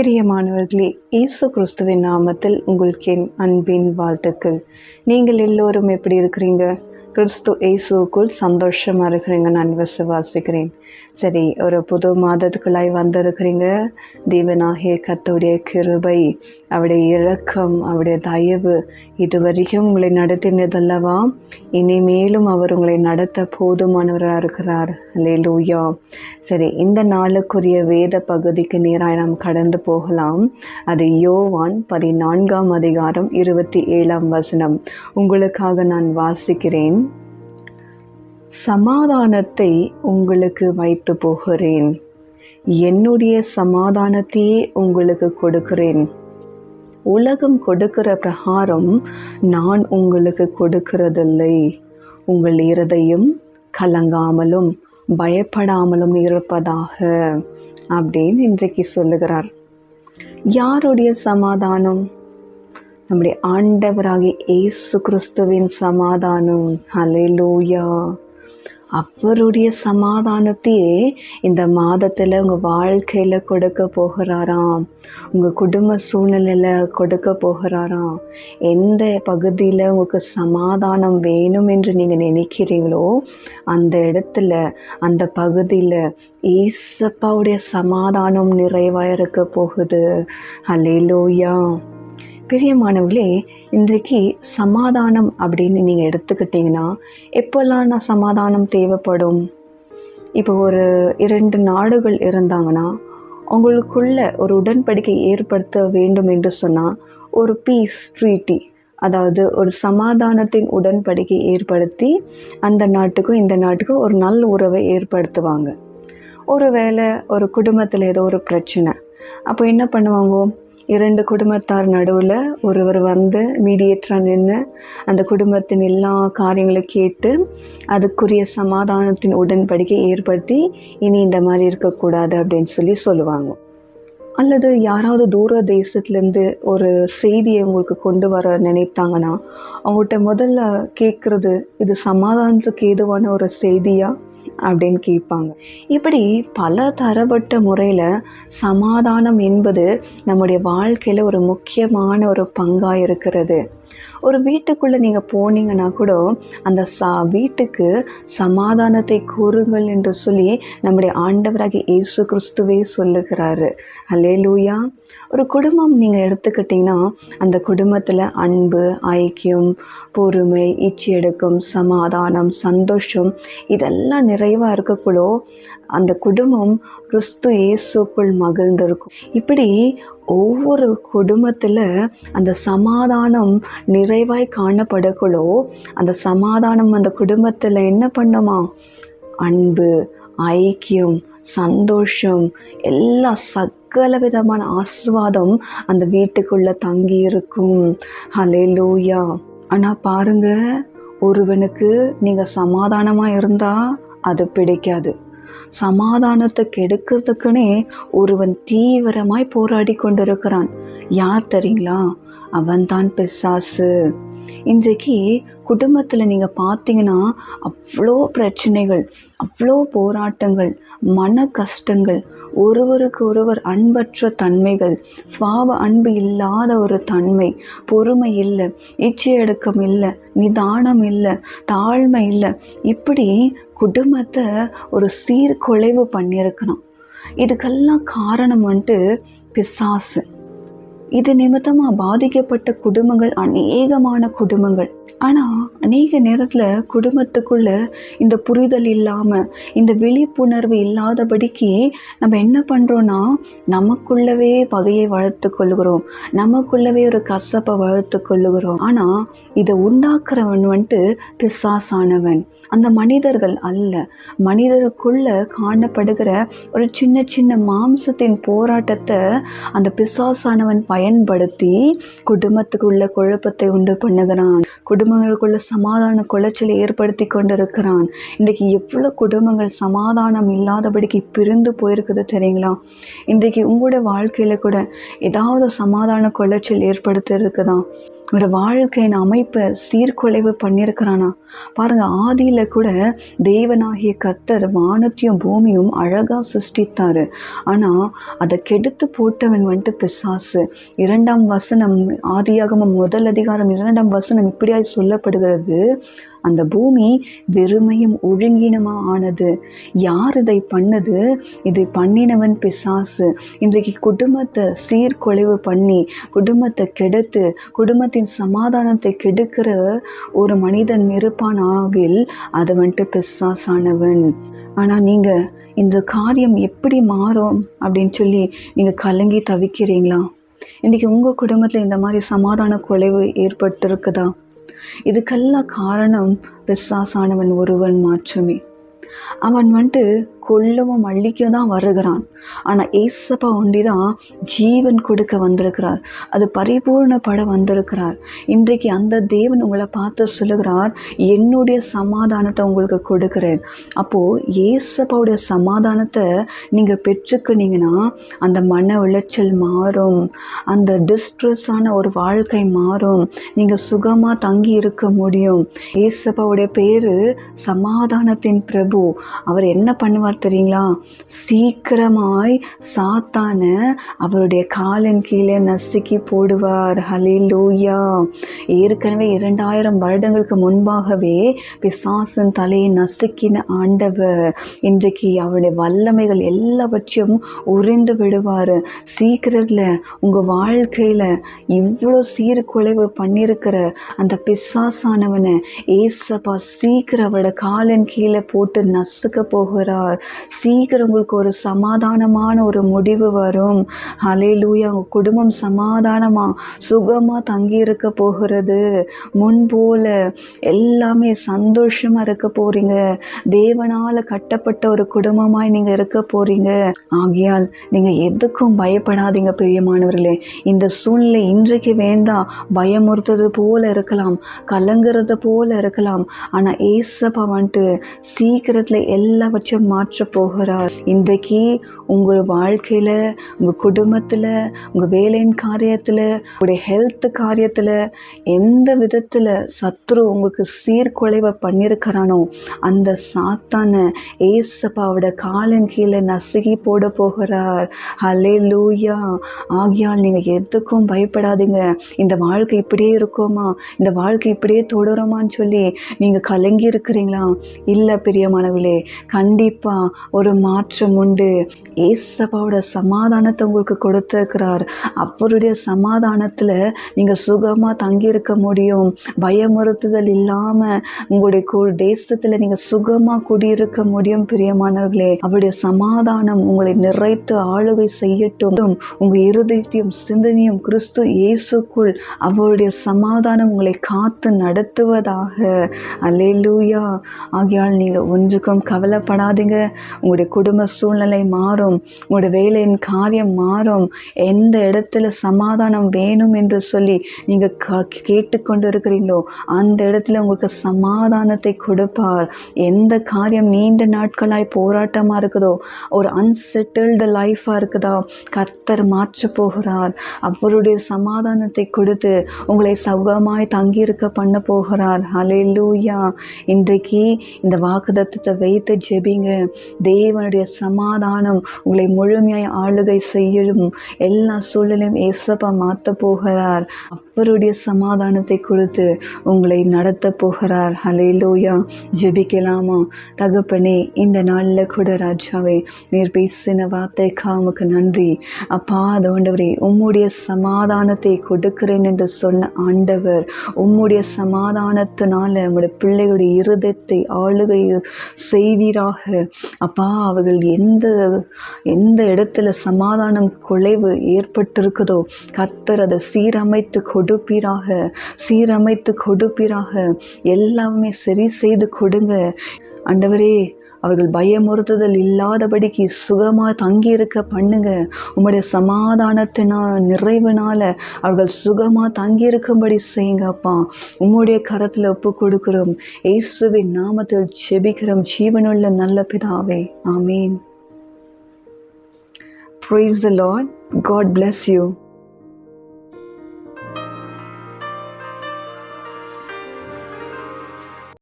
பிரியமானவர்களே இயேசு கிறிஸ்துவின் நாமத்தில் உங்களுக்கு என் அன்பின் வாழ்த்துக்கள். நீங்கள் எல்லோரும் எப்படி இருக்கிறீங்க? கிறிஸ்து இயேசுக்குள் சந்தோஷமாக இருக்கிறீங்க. நான் விசுவாசிக்கிறேன். சரி ஒரு புது மாதத்துக்குள்ளாய் வந்திருக்கிறீங்க. தேவனாகிய கத்துடைய கிருபை அவருடைய இரக்கம் அவருடைய தயவு இதுவரைக்கும் உங்களை நடத்தினதல்லவா? இனிமேலும் அவர் உங்களை நடத்த போதுமானவராக இருக்கிறார். அல்லேலூயா சரி இந்த நாளுக்குரிய வேத பகுதிக்கு நேராக நாம் கடந்து போகலாம். அது யோவான் பதினான்காம் அதிகாரம் இருபத்தி ஏழாம் வசனம். உங்களுக்காக நான் வாசிக்கிறேன். சமாதானத்தை உங்களுக்கு வைத்து போகிறேன். என்னுடைய சமாதானத்தையே உங்களுக்கு கொடுக்கிறேன். உலகம் கொடுக்கிற பிரகாரம் நான் உங்களுக்கு கொடுக்கிறதில்லை. உங்கள் இருதையும் கலங்காமலும் பயப்படாமலும் இருப்பதாக அப்படின்னு இன்றைக்கு சொல்லுகிறார். யாருடைய சமாதானம்? நம்முடைய ஆண்டவராகிய இயேசு கிறிஸ்துவின் சமாதானம். ஹalleluya. அவருடைய சமாதானத்தையே இந்த மாதத்தில் உங்கள் வாழ்க்கையில் கொடுக்க போகிறாராம். உங்கள் குடும்ப சூழ்நிலையில் கொடுக்க போகிறாராம். எந்த பகுதியில் உங்களுக்கு சமாதானம் வேணும் என்று நீங்கள் நினைக்கிறீங்களோ அந்த இடத்துல அந்த பகுதியில் ஈசப்பாவுடைய சமாதானம் நிறைவாக இருக்க போகுது. ஹalleluya. பிரியமானவர்களே இன்றைக்கு சமாதானம் அப்படின்னு நீங்கள் எடுத்துக்கிட்டிங்கன்னா எப்போல்லாம் நான் சமாதானம் தேவைப்படும்? இப்போ ஒரு இரண்டு நாடுகள் இருந்தாங்கன்னா அவங்களுக்குள்ள ஒரு உடன்படிக்கை ஏற்படுத்த வேண்டும் என்று சொன்னால் ஒரு பீஸ் ட்ரீட்டி அதாவது ஒரு சமாதானத்தின் உடன்படிக்கை ஏற்படுத்தி அந்த நாட்டுக்கும் இந்த நாட்டுக்கும் ஒரு நல்ல உறவை ஏற்படுத்துவாங்க. ஒரு வேளை ஒரு குடும்பத்தில் ஏதோ ஒரு பிரச்சனை அப்போ என்ன பண்ணுவாங்க? இரண்டு குடும்பத்தார் நடுவில் ஒருவர் வந்து மீடியேட்டராக நின்று அந்த குடும்பத்தின் எல்லா காரியங்களும் கேட்டு அதுக்குரிய சமாதானத்தின் உடன்படிக்கை ஏற்படுத்தி இனி இந்த மாதிரி இருக்கக்கூடாது அப்படின்னு சொல்லி சொல்லுவாங்க. அல்லது யாராவது தூர தேசத்துலேருந்து ஒரு செய்தியை உங்களுக்கு கொண்டு வர நினைத்தாங்கன்னா அவங்கள்ட்ட முதல்ல கேட்குறது இது சமாதானத்துக்கு ஏதுவான ஒரு செய்தியாக அப்படின்னு கேட்பாங்க. இப்படி பல தரப்பட்ட முறையில் சமாதானம் என்பது நம்முடைய வாழ்க்கையில் ஒரு முக்கியமான ஒரு பங்காக இருக்கிறது. ஒரு வீட்டுக்குள்ளே நீங்கள் போனீங்கன்னா கூட அந்த சா வீட்டுக்கு சமாதானத்தை கூறுங்கள் என்று சொல்லி நம்முடைய ஆண்டவராகி இயேசு கிறிஸ்துவே சொல்லுகிறாரு. அல்லேலூயா ஒரு குடும்பம் நீங்கள் எடுத்துக்கிட்டிங்கன்னா அந்த குடும்பத்தில் அன்பு ஐக்கியம் பொறுமை இச்சையடக்கம் சமாதானம் சந்தோஷம் இதெல்லாம் நிறைவாக இருக்கக்குள்ளோ அந்த குடும்பம் கிறிஸ்து இயேசுக்குள் மகிழ்ந்திருக்கும். இப்படி ஒவ்வொரு குடும்பத்தில் அந்த சமாதானம் நிறைவாய் காணப்படக்குள்ளோ அந்த சமாதானம் அந்த குடும்பத்தில் என்ன பண்ணுமா? அன்பு ஐக்கியம் சந்தோஷம் எல்லா சகல விதமான ஆஸ்வாதம் அந்த வீட்டுக்குள்ளே தங்கி இருக்கும் ஹலே லூயா ஆனால் பாருங்கள் ஒருவனுக்கு நீங்கள் சமாதானமாக இருந்தால் அது பிடிக்காது. சமாதானத்தை கெடுக்கிறதுக்குனே ஒருவன் தீவிரமாய் போராடி கொண்டிருக்கிறான். யார் தெரியுங்களா? அவன்தான் பிசாசு. இன்றைக்கு குடும்பத்தில் நீங்கள் பார்த்தீங்கன்னா அவ்வளோ பிரச்சனைகள் அவ்வளோ போராட்டங்கள் மன கஷ்டங்கள் ஒருவருக்கு ஒருவர் அன்பற்ற தன்மைகள் சுவாப அன்பு இல்லாத ஒரு தன்மை பொறுமை இல்லை இச்சையடக்கம் இல்லை நிதானம் இல்லை தாழ்மை இல்லை இப்படி குடும்பத்தை ஒரு சீர்குலைவு பண்ணியிருக்கணும். இதுக்கெல்லாம் காரணம் வந்துட்டு பிசாசு. இது நிமித்தமாக பாதிக்கப்பட்ட குடும்பங்கள் அநேகமான குடும்பங்கள். ஆனால் அநேக நேரத்தில் குடும்பத்துக்குள்ள இந்த புரிதல் இல்லாமல் இந்த விழிப்புணர்வு இல்லாதபடிக்கு நம்ம என்ன பண்ணுறோன்னா நமக்குள்ளவே பகையை வளர்த்து கொள்கிறோம் நமக்குள்ளவே ஒரு கசப்பை வளர்த்து கொள்ளுகிறோம். ஆனால் இதை உண்டாக்குறவன் வந்துட்டு பிசாசானவன். அந்த மனிதர்கள் அல்ல. மனிதருக்குள்ளே காணப்படுகிற ஒரு சின்ன சின்ன மாம்சத்தின் போராட்டத்தை அந்த பிசாசானவன் பயன்படுத்தி குடும்பத்துக்குள்ள குழப்பத்தை உண்டு பண்ணுகிறான். குடும்பங்களுக்குள்ள சமாதான குலைச்சலை ஏற்படுத்தி கொண்டிருக்கிறான். இன்றைக்கு எவ்வளோ குடும்பங்கள் சமாதானம் இல்லாதபடிக்கு பிரிந்து போயிருக்குது தெரியுங்களா? இன்றைக்கு உங்களோட வாழ்க்கையில் கூட ஏதாவது சமாதான குலைச்சல் ஏற்படுத்தி இருக்குதா உங்களோட வாழ்க்கையின் அமைப்பை சீர்குலைவு பண்ணியிருக்கிறானா? பாருங்கள் ஆதியில் கூட தேவனாகிய கத்தர் வானத்தையும் பூமியும் அழகாக சிருஷ்டித்தார். ஆனால் அதை கெடுத்து போட்டவன் வந்துட்டு பிசாசு. இரண்டாம் வசனம் ஆதியாகமம் முதல் அதிகாரம் இரண்டாம் வசனம் இப்படியாய் சொல்லப்படுகிறது. அந்த பூமி வெறுமையும் ஒழுங்கினமா ஆனது. யார் இதை பண்ணது? இதை பண்ணினவன் பிசாசு. இன்றைக்கு குடும்பத்தை சீர்குலைவு பண்ணி குடும்பத்தை கெடுத்து குடும்பத்தின் சமாதானத்தை கெடுக்கிற ஒரு மனிதன் இருப்பானாகில் அது வந்துட்டு பிசாசானவன். ஆனால் நீங்கள் இந்த காரியம் எப்படி மாறும் அப்படின்னு சொல்லி நீங்கள் கலங்கி தவிக்கிறீங்களா? இன்றைக்கி உங்கள் குடும்பத்தில் இந்த மாதிரி சமாதான குலைவு ஏற்பட்டிருக்குதா? இதுக்கெல்லாம் காரணம் பிசாசானவன் ஒருவன் மாற்றமே. அவன் வந்துட்டு கொல்லவும் அழிக்க தான் வருகிறான். ஆனால் ஏசப்பா ஒண்டி தான் ஜீவன் கொடுக்க வந்திருக்கிறார். அது பரிபூர்ணப்பட வந்திருக்கிறார். இன்றைக்கு அந்த தேவன் உங்களை பார்த்து சொல்லுகிறார் என்னுடைய சமாதானத்தை உங்களுக்கு கொடுக்குறேன். அப்போது ஏசப்பாவுடைய சமாதானத்தை நீங்கள் பெற்றுக்கினீங்கன்னா அந்த மன உளைச்சல் மாறும். அந்த டிஸ்ட்ரெஸ்ஸான ஒரு வாழ்க்கை மாறும். நீங்கள் சுகமாக தங்கி இருக்க முடியும். ஏசப்பாவுடைய பேர் சமாதானத்தின் பிரபு. அவர் என்ன பண்ணுவார் சொல்கிறார் தெரியுங்களா? சீக்கிரமாய் சாத்தான அவருடைய காலின் கீழே நசுக்கி போடுவார். ஹலே லூயா ஏற்கனவே இரண்டாயிரம் வருடங்களுக்கு முன்பாகவே பிசாசன் தலையை நசுக்கின ஆண்டவர் இன்றைக்கு அவருடைய வல்லமைகள் எல்லாவற்றையும் உறிந்து விடுவார். சீக்கிரத்தில் உங்கள் வாழ்க்கையில் இவ்வளோ சீர்குலைவு பண்ணியிருக்கிற அந்த பிசாசானவனை ஏசப்பா சீக்கிரம் அவரோட காலின் கீழே போட்டு நசுக்க போகிறார். சீக்கிரம் உங்களுக்கு ஒரு சமாதானமான ஒரு முடிவு வரும். அலையிலூயா லூயா உங்கள் குடும்பம் சமாதானமாக சுகமாக தங்கி இருக்க போகிறது முன்போல எல்லாமே சந்தோஷமாக இருக்க போகிறீங்க தேவனால் கட்டப்பட்ட ஒரு குடும்பமாய் நீங்கள் இருக்க போகிறீங்க ஆகியால் நீங்கள் எதுக்கும் பயப்படாதீங்க பிரியமானவர்களே. இந்த சூழ்நிலை இன்றைக்கு வேண்டாம். பயமுறுத்தது போல இருக்கலாம். கலங்குறது போல இருக்கலாம். ஆனால் ஏசப்பா வந்துட்டு சீக்கிரத்தில் எல்லாவற்றையும் மாற்ற மாற்ற போகிறார். இன்றைக்கு உங்கள் வாழ்க்கையில் உங்கள் குடும்பத்தில் உங்கள் வேலையின் காரியத்தில் உங்களுடைய ஹெல்த் காரியத்தில் எந்த விதத்தில் சத்ரு உங்களுக்கு சீர்குலைவை பண்ணியிருக்கிறானோ அந்த சாத்தான ஏசப்பாவோட காலின் கீழே நசுகி போட போகிறார். ஹலே லூயா ஆகியால் நீங்கள் எதுக்கும் பயப்படாதீங்க. இந்த வாழ்க்கை இப்படியே இருக்குமா? இந்த வாழ்க்கை இப்படியே தொடருமான்னு சொல்லி நீங்கள் கலங்கி இருக்கிறீங்களா? இல்லை பிரியமானவர்களே கண்டிப்பாக ஒரு மாற்றம் உண்டு. ஏசப்பாவோட சமாதானத்தை உங்களுக்கு கொடுத்துருக்கிறார். அவருடைய சமாதானத்தில் நீங்கள் சுகமாக தங்கியிருக்க முடியும். பயமுறுத்துதல் இல்லாமல் உங்களுடைய தேசத்தில் நீங்கள் சுகமாக குடியிருக்க முடியும் பிரியமானவர்களே. அவருடைய சமாதானம் உங்களை நிறைத்து ஆளுகை செய்யட்டும். உங்கள் இருதயத்தையும் சிந்தனையும் கிறிஸ்து இயேசுக்குள் அவருடைய சமாதானம் உங்களை காத்து நடத்துவதாக. அலேலூயா ஆகியால் நீங்கள் ஒன்றுக்கும் கவலைப்படாதீங்க. உங்களுடைய குடும்ப சூழ்நிலை மாறும் உங்களுடைய வேலையின் காரியம் மாறும் எந்த இடத்துல சமாதானம் வேணும் என்று சொல்லி நீங்கள் கேட்டுக்கொண்டு இருக்கிறீங்களோ அந்த இடத்துல உங்களுக்கு சமாதானத்தை கொடுப்பார். எந்த காரியம் நீண்ட நாட்களாய் போராட்டமாக இருக்குதோ ஒரு அன்செட்டில்டு லைஃபாக இருக்குதா கத்தர் மாற்ற போகிறார். அவருடைய சமாதானத்தை கொடுத்து உங்களை சௌகமாய் தங்கியிருக்க பண்ண போகிறார். ஹலே லூயா இன்றைக்கு இந்த வாக்குதத்தை வைத்து ஜெபிங்க. தேவனுடைய சமாதானம் உங்களை முழுமையாய் ஆளுகை செய்யும். எல்லா சூழலையும் ஏசப்பா மாற்ற போகிறார். அவருடைய சமாதானத்தை கொடுத்து உங்களை நடத்த போகிறார். ஹலே லோயா ஜெபிக்கலாமா? தகப்பனே இந்த நாளில் கூட ராஜாவே நீர் பேசின வார்த்தைக்கா உமக்கு நன்றி. அப்பா தோண்டவரே உம்முடைய சமாதானத்தை கொடுக்கிறேன் என்று சொன்ன ஆண்டவர் உம்முடைய சமாதானத்தினால உங்களுடைய பிள்ளைகளுடைய இருதயத்தை ஆளுகை செய்வீராக. அப்பா அவர்கள் எந்த எந்த இடத்துல சமாதானம் குலைவு ஏற்பட்டிருக்குதோ கத்தர் அதை சீரமைத்து கொடுப்பீராக சீரமைத்து கொடுப்பீராக எல்லாமே சரி செய்து கொடுங்க. அண்டவரே அவர்கள் பயமுறுத்துதல் இல்லாதபடிக்கு சுகமாக தங்கியிருக்க பண்ணுங்க. உங்களுடைய சமாதானத்தினால் நிறைவினால் அவர்கள் சுகமாக தங்கியிருக்கும்படி செய்யுங்க அப்பா. உம்முடைய கரத்தில் ஒப்பு கொடுக்கிறோம். இயேசுவின் நாமத்தில் செபிக்கிறோம் ஜீவனுள்ள நல்ல பிதாவே. ஆமீன். Praise the Lord. God bless you.